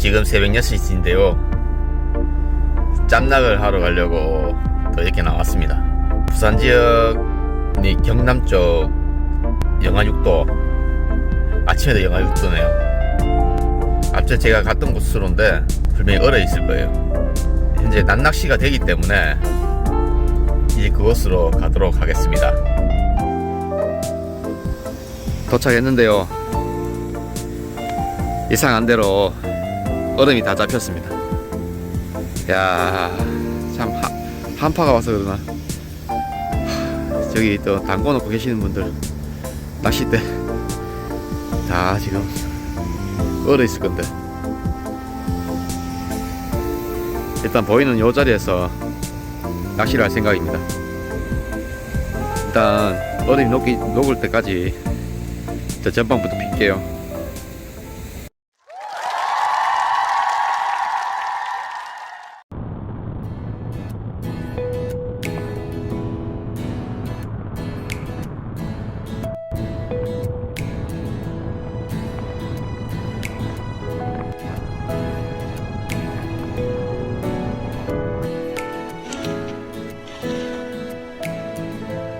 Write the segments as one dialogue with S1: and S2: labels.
S1: 지금 새벽 6시인데요. 짬낙을 하러 가려고 더 이렇게 나왔습니다. 부산 지역, 이 경남 쪽 영하 6도. 아침에도 영하 6도네요. 앞서 제가 갔던 곳으로인데 분명히 얼어 있을 거예요. 현재 낮낚시가 되기 때문에 이제 그곳으로 가도록 하겠습니다. 도착했는데요. 예상한 대로 얼음이 다 잡혔습니다. 야, 참 하, 한파가 와서 그러나 하, 저기 또 담궈 놓고 계시는 분들 낚싯대 다 지금 얼어 있을 건데 일단 보이는 요 자리에서 낚시를 할 생각입니다. 일단 얼음이 녹기, 녹을 때까지 저 전방부터 필게요.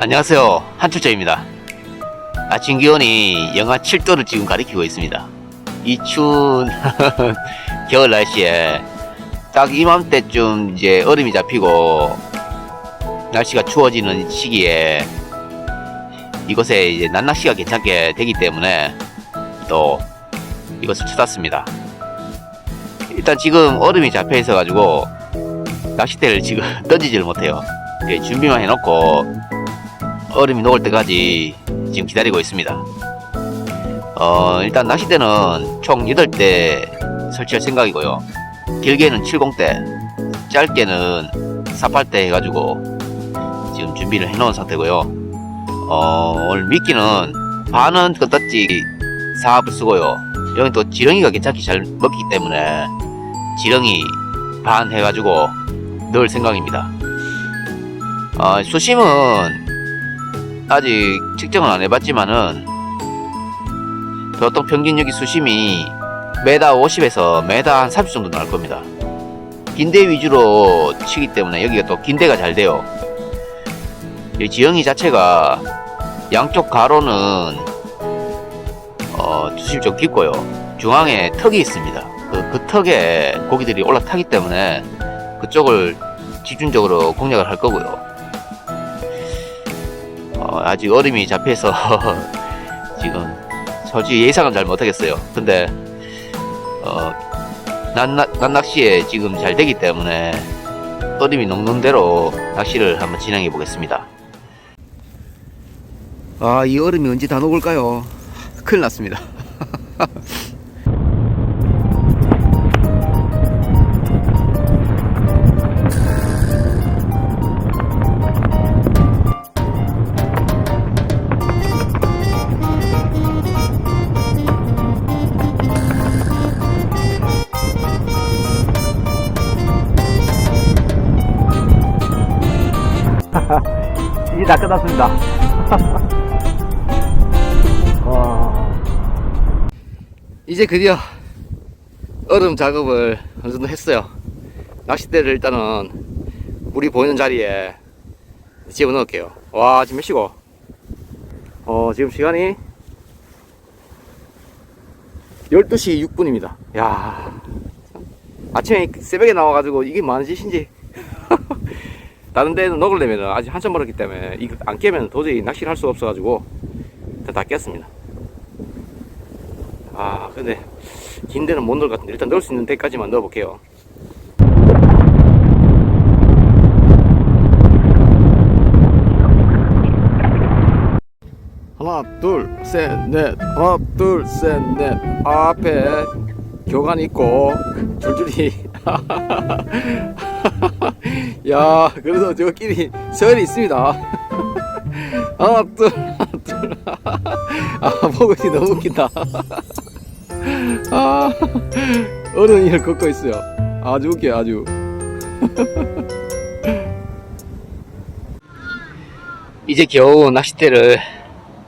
S1: 안녕하세요. 한출자입니다. 아침 기온이 영하 7도를 지금 가리키고 있습니다. 이 추운 겨울 날씨에 딱 이맘때쯤 이제 얼음이 잡히고 날씨가 추워지는 시기에 이곳에 이제 낮낚시가 괜찮게 되기 때문에 또 이것을 찾았습니다. 일단 지금 얼음이 잡혀 있어 가지고 낚싯대를 지금 던지지를 못해요. 예, 준비만 해놓고 얼음이 녹을 때까지 지금 기다리고 있습니다. 어, 일단 낚싯대는 총 8대 설치할 생각이고요. 길게는 70대, 짧게는 48대 해가지고 지금 준비를 해놓은 상태고요. 어, 오늘 미끼는 반은 끄떡지 사압을 쓰고요. 여기 또 지렁이가 괜찮게 잘 먹기 때문에 지렁이 반 해가지고 넣을 생각입니다. 어, 수심은 아직 측정은 안 해봤지만은 보통 평균 여기 수심이 메다 50에서 메다 한 30 정도 나올 겁니다. 긴대 위주로 치기 때문에 여기가 또 긴대가 잘 돼요. 이 지형이 자체가 양쪽 가로는 어, 수심이 좀 깊고요. 중앙에 턱이 있습니다. 그, 그 턱에 고기들이 올라타기 때문에 그쪽을 집중적으로 공략을 할 거고요. 어, 아직 얼음이 잡혀서 지금 솔직히 예상은 잘 못하겠어요. 근데 어, 난낚, 난낚시에 지금 잘 되기 때문에 얼음이 녹는 대로 낚시를 한번 진행해 보겠습니다. 아, 이 얼음이 언제 다 녹을까요? 큰일 났습니다. 다 끝났습니다. 와. 이제 드디어 얼음 작업을 어느 정도 했어요. 낚싯대를 일단은 물이 보이는 자리에 집어 넣을게요. 와, 지금 몇 시고? 어, 지금 시간이 12시 6분입니다. 야 아침에 새벽에 나와가지고 이게 많은 짓인지. 다른 데는 녹으려면 아직 한참 멀었기 때문에 이거 안 깨면 도저히 낚시를 할 수가 없어가지고 다 깼습니다. 아 근데 긴 데는 못 넣을 것 같은데 일단 넣을 수 있는 데까지만 넣어볼게요. 하나 둘셋넷 하나 둘셋넷 앞에 교관 있고 줄줄이 야 그래도 저끼리 서열이 있습니다. 하나 둘아 보고 있니? 너무 웃긴다. 아 어른이를 걷고 있어요. 아주 웃겨요 아주. 이제 겨우 낚싯대를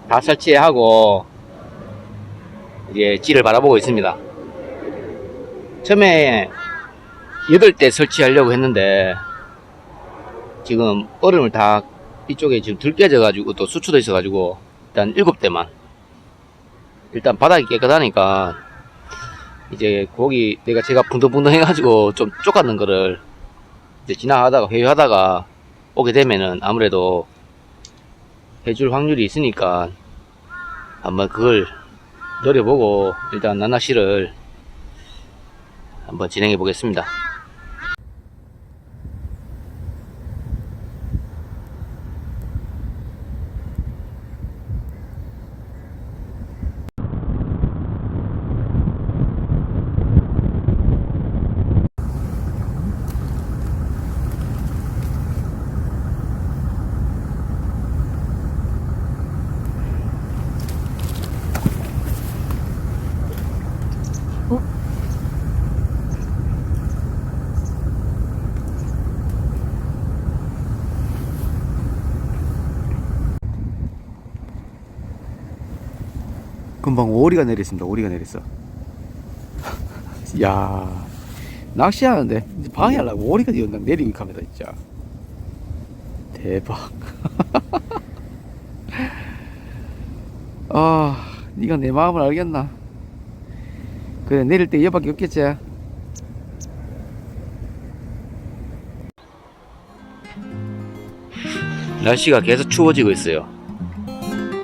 S1: 다 설치하고 이제 찌를 바라보고 있습니다. 처음에 8대 설치하려고 했는데 지금 얼음을 다 이쪽에 지금 들 깨져 가지고 또 수초도 있어 가지고 일단 7대만 일단 바닥이 깨끗하니까 이제 거기 내가 제가 붕덩붕덩 해가지고 좀 쫓았는 거를 이제 지나가다가 회유하다가 오게 되면은 아무래도 해줄 확률이 있으니까 한번 그걸 노려보고 일단 나나씨를 한번 진행해 보겠습니다. 금방 오리가 내렸습니다. 오리가 내렸어. 야 낚시하는데 방해하려고 오리가 연당 내리기 갑니다 진짜. 대박. 아, 네가 내 마음을 알겠나? 그래 내릴 때 얘밖에 없겠지. 날씨가 계속 추워지고 있어요.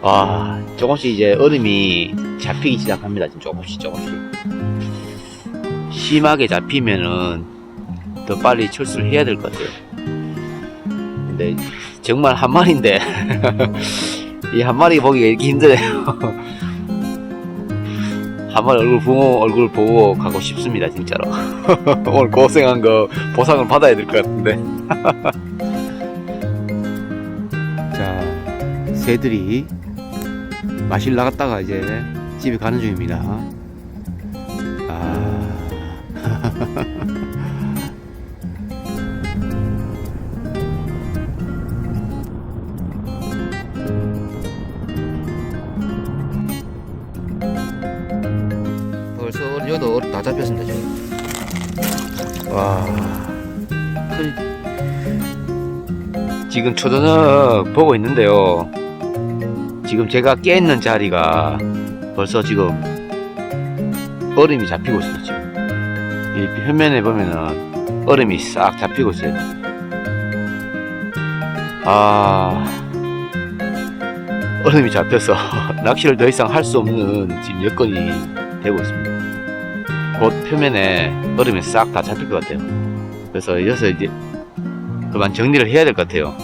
S1: 와, 조금씩 이제 얼음이 잡히기 시작합니다. 지금 조금씩 조금씩. 심하게 잡히면은 더 빨리 철수를 해야 될 것 같아요. 근데 정말 한 마리인데 이 한 마리 보기가 이렇게 힘드네요. 한 마리 얼굴 붕어 얼굴 보고 가고 싶습니다, 진짜로. 오늘 고생한 거 보상을 받아야 될 것 같은데. 자, 새들이 마실 나갔다가 이제 집에 가는 중입니다. 아. 벌써 여도 다 잡혔습니다 지금. 와. 큰- 지금 초저녁 보고 있는데요. 지금 제가 깨 있는 자리가 벌써 지금 얼음이 잡히고 있어요 지금. 이 표면에 보면은 얼음이 싹 잡히고 있어요. 아 얼음이 잡혀서 낚시를 더 이상 할 수 없는 지금 여건이 되고 있습니다. 곧 표면에 얼음이 싹 다 잡힐 것 같아요. 그래서 이어서 이제 그만 정리를 해야 될 것 같아요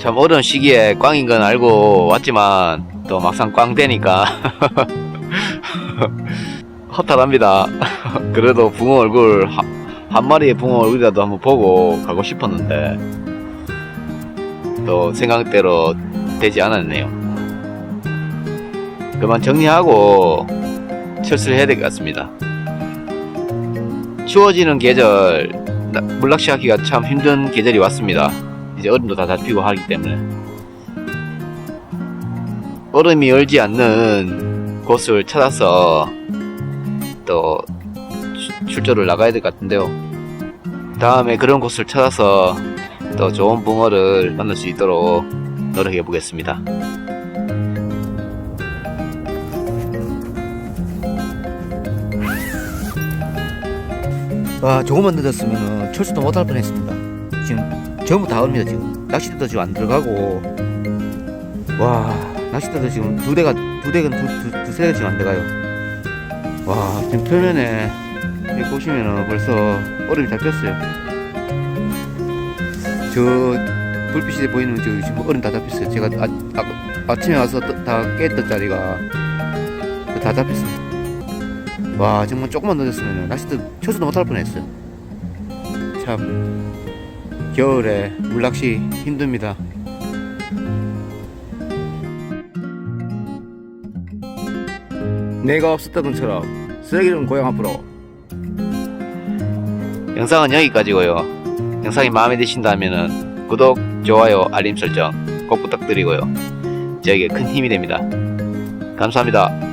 S1: 참 어려운 시기에 꽝인 건 알고 왔지만 또 막상 꽝 되니까 허탈합니다. 그래도 붕어 얼굴 한, 한 마리의 붕어 얼굴이라도 한번 보고 가고 싶었는데 또 생각대로 되지 않았네요. 그만 정리하고 철수를 해야 될 것 같습니다. 추워지는 계절 나- 물낚시 하기가 참 힘든 계절이 왔습니다. 이제 얼음도 다 잡히고 하기 때문에 얼음이 얼지 않는 곳을 찾아서 또 출- 출조를 나가야 될 것 같은데요. 다음에 그런 곳을 찾아서 또 좋은 붕어를 만날 수 있도록 노력해 보겠습니다. 와, 조금만 늦었으면 철수도 못할 뻔했습니다. 지금 전부 다 얼음이다 지금. 낚싯대도 지금 안 들어가고. 와 낚싯대도 지금 두 대가 두 대가 두, 두, 두세 대가 지금 안 들어가요. 와 지금 표면에 여기 보시면은 벌써 얼음이 잡혔어요. 저 불빛이 보이는 저 지금 얼음 다 잡혔어요. 제가 아, 아, 아침에 와서 떠- 다 깼던 자리가 다 잡혔습니다. 와 정말 조금만 늦었으면 낚싯대 철수도 못할 뻔했어요. 참 겨울에 물낚시 힘듭니다. 내가 없었던 것처럼 쓰레기는 고향 앞으로. 영상은 여기까지고요. 영상이 마음에 드신다면 구독, 좋아요, 알림 설정 꼭 부탁드리고요. 저에게 큰 힘이 됩니다. 감사합니다.